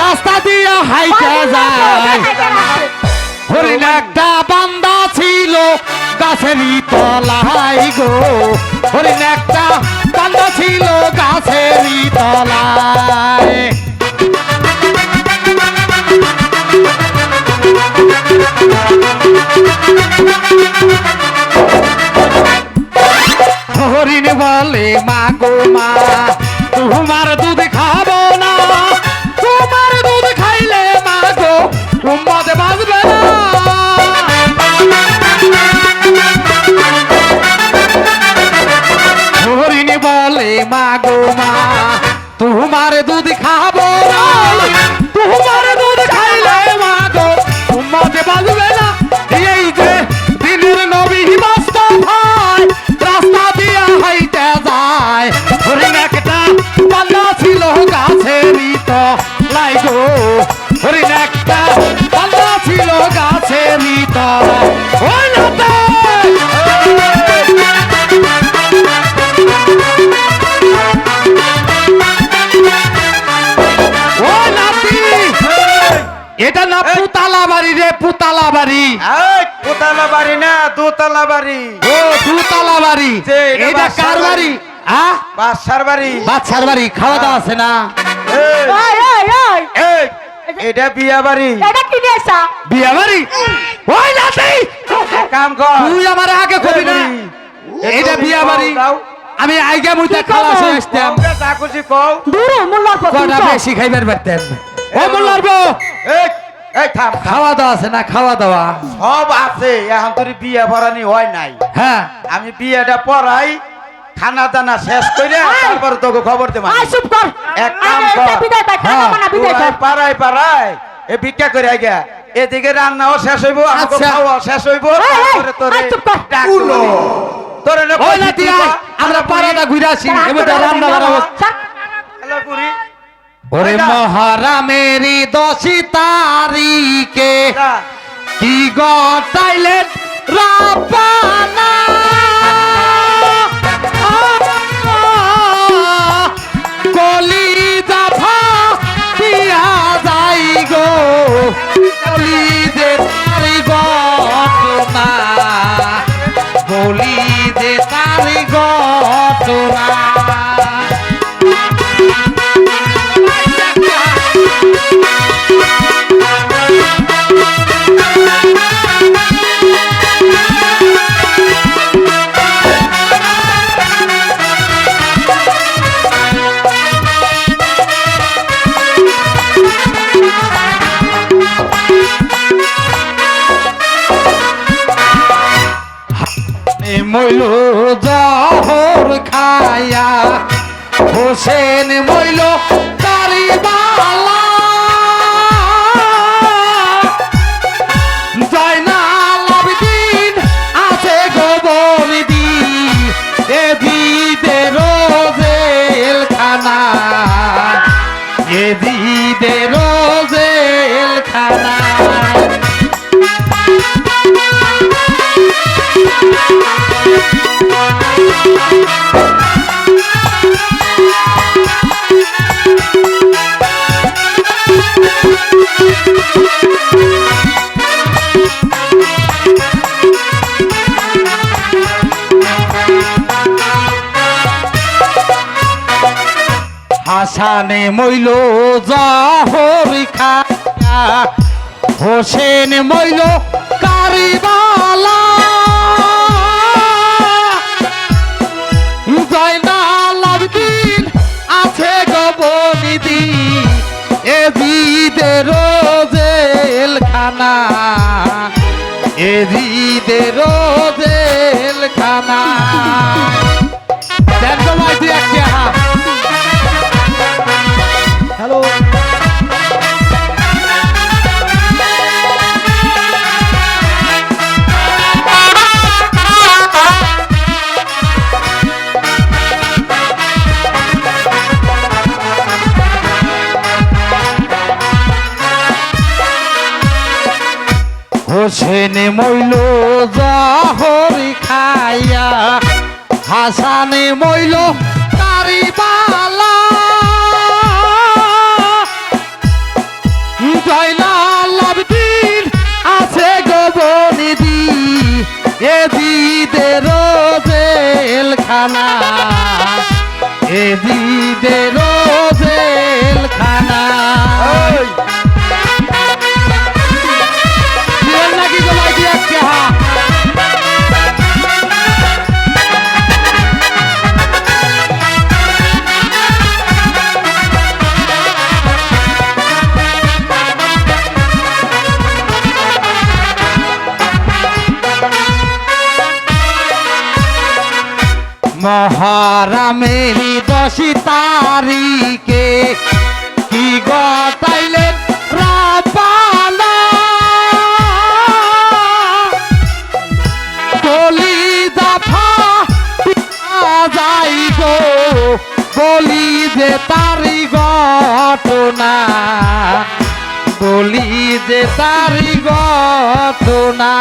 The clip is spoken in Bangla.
রাস্তা দিয়ে হাইটে যায়। হরিণ একটা বান্দা ছিল গাছেরই তলায় গো। হরিণ একটা বান্দা ছিল গাছেরই তলায়। গো মা তোমার দুধ খাব না। তোমার দুধ খাইলে মা গো উম্মত বাঁচবে না। বলে, মা গো মা, তোমার দুধ খাব এটা না পুতালা বাড়ি রে পুতালা বাড়ি এই দোতলা বাড়ি না দোতলা বাড়ি ও পুতালা বাড়ি এটা কার বাড়ি? খাওয়া দাওয়া আছে না? এটা বিয়া বাড়ি। এটা কি দিয়েছা বিয়া বাড়ি? ওই নাতি! কাম কর। তুই আমার আগে কবি না? এই, এটা বিয়া বাড়ি। আমি আইগা মুইতা কি খালাস করব? আসতাম। কও, যা খুশি কও। দূর মোল্লার পর কটা বেশি খাইবার পারতেন। ও মোল্লার বউ। খাওয়া দাওয়া আছে না খাওয়া দাওয়া সব আছে এখন তোর বিয়া ভরানি হয় নাই। হ্যাঁ। আমি বিয়েটা পড়াই খানা দানা শেষ করে তারপর তোকে খবর দেব। চুপ কর। এক কাম কর। হ্যাঁ, কর পাড়ায় পাড়ায়। এ ভিক্ষা করে আগে এদিকে রান্নাও শেষ হইব আমাকে আচ্ছা। খাওয়া শেষ হইব। তারপরে তোরে কর। না কর। আমরা পাড়াটা ঘুরে আসি। এবার রান্না হ্যালো পুরি ওরে। মহারামেরি দশি তারিখে। কি গটাইলেন রাপানা কলি জাফা দিয়া যাই গো কলি যে তারি ঘটনা বলি যে তারি ঘটনা মইল জহর খায়া হোসেন মইল কারিবালা। জয়নাল আবেদিন আছে গোবরদি এ দিদে হাসানে মইল জহর হোসেন মইল কারিবালা। জয়নাল আবদিন আছে গবনিদি এ বিদে রোজেল খানা এ বিদে রোজেল হোসেন মইল জহরি খাইয়া, হাসানে মইল তারি বালা আছে গোবনি দি জয়লাল আবদিন আছে গোবনিদি এদিদের জেলখানা এদিদের মহারামেরি দশী তারিখে। কি গতাইলেন রাপালা বলি দফা যাই গো বলি যে তারি ঘটনা। বলি যে তারি ঘটনা।